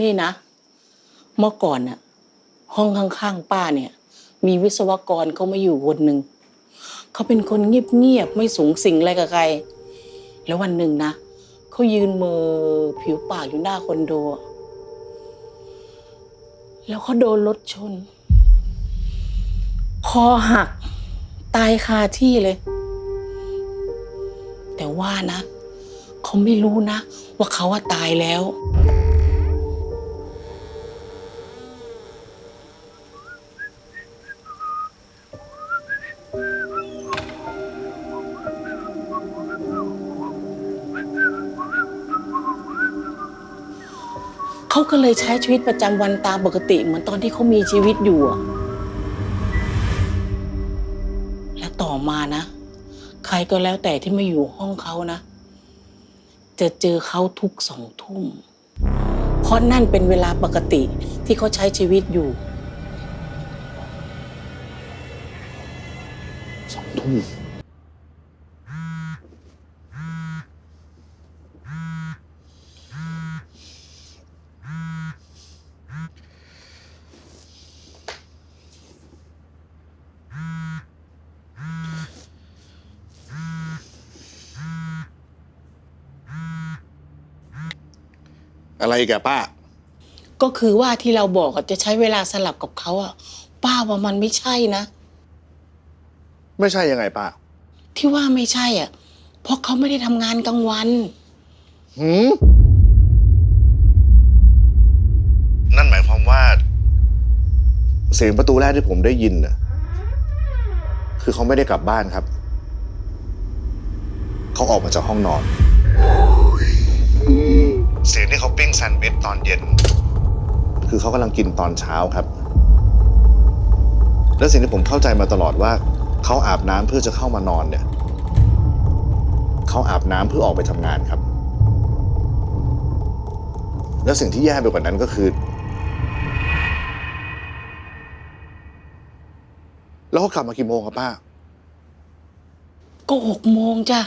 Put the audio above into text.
นี่นะ เมื่อก่อนน่ะ ห้องข้างๆป้าเนี่ย มีวิศวกรเขามาอยู่คนหนึ่งเขาเป็นคนเงียบๆไม่สูงสิงอะไรกับใคร แล้ววันหนึ่งนะเขายืนมือผิวปากอยู่หน้าคอนโด แล้วเขาโดนรถชน คอหัก ตายคาที่เลย แต่ว่านะเขาไม่รู้นะ ว่าเขาว่าตายแล้ว เขาก็เลยใช้ชีวิตประจำวันตามปกติ เหมือนตอนที่เขามีชีวิตอยู่อะและต่อมานะ ใครก็แล้วแต่ที่มาอยู่ห้องเขานะ จะเจอเขาทุกสองทุ่ม เพราะนั่นเป็นเวลาปกติที่เขาใช้ชีวิตอยู่สองทุ่ม อะไรอีกอะป้า ก็คือว่าที่เราบอกอะจะใช้เวลาสลับกับเขาอะป้าว่ามันไม่ใช่นะ ไม่ใช่ยังไงป้าที่ว่าไม่ใช่อะ เพราะเขาไม่ได้ทำงานกลางวัน หืมนั่นหมายความว่า เสียงประตูแรกที่ผมได้ยินน่ะ คือเขาไม่ได้กลับบ้านครับ เขาออกมาจากห้องนอน เสียงที่เขาปิ้งแซนด์วิชตอนเย็น คือเขากำลังกินตอนเช้าครับ และสิ่งที่ผมเข้าใจมาตลอดว่าเขาอาบน้ำเพื่อจะเข้ามานอนเนี่ยเขาอาบน้ำเพื่อออกไปทำงานครับ แล้วสิ่งที่แย่ไปกว่านั้นก็คือ แล้วเขากลับมากี่โมงครับป้า ก็หกโมงจ้ะ